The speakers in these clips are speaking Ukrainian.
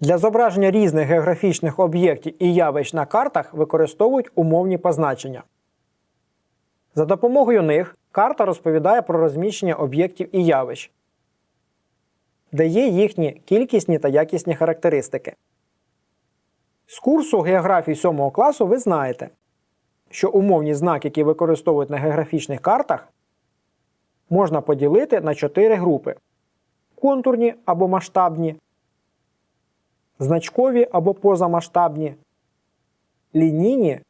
Для зображення різних географічних об'єктів і явищ на картах використовують умовні позначення. За допомогою них карта розповідає про розміщення об'єктів і явищ, дає їхні кількісні та якісні характеристики. З курсу географії 7 класу ви знаєте, що умовні знаки, які використовують на географічних картах, можна поділити на чотири групи: контурні або масштабні, значкові або позамасштабні, лінійні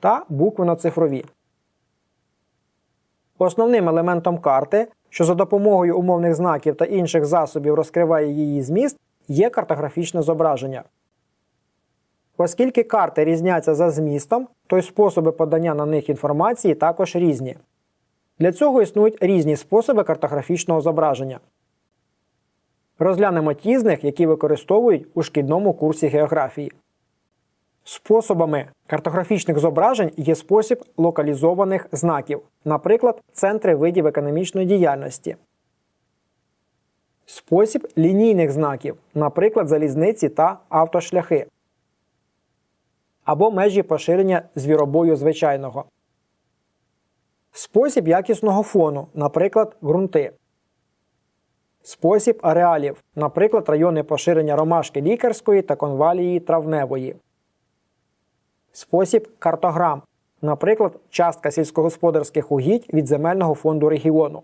та буквено-цифрові. Основним елементом карти, що за допомогою умовних знаків та інших засобів розкриває її зміст, є картографічне зображення. Оскільки карти різняться за змістом, то й способи подання на них інформації також різні. Для цього існують різні способи картографічного зображення. Розглянемо ті з них, які використовують у шкільному курсі географії. Способами картографічних зображень є спосіб локалізованих знаків, наприклад, центри видів економічної діяльності. Спосіб лінійних знаків, наприклад, залізниці та автошляхи. Або межі поширення звіробою звичайного. Спосіб якісного фону, наприклад, ґрунти. Спосіб ареалів, наприклад, райони поширення ромашки лікарської та конвалії травневої. Спосіб картограм, наприклад, частка сільськогосподарських угідь від земельного фонду регіону.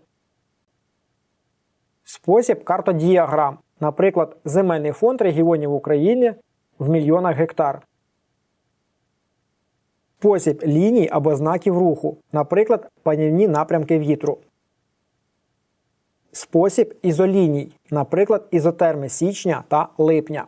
Спосіб картодіаграм, наприклад, земельний фонд регіонів України в мільйонах гектар. Спосіб ліній або знаків руху, наприклад, панівні напрямки вітру. Спосіб ізоліній, наприклад, ізотерми січня та липня.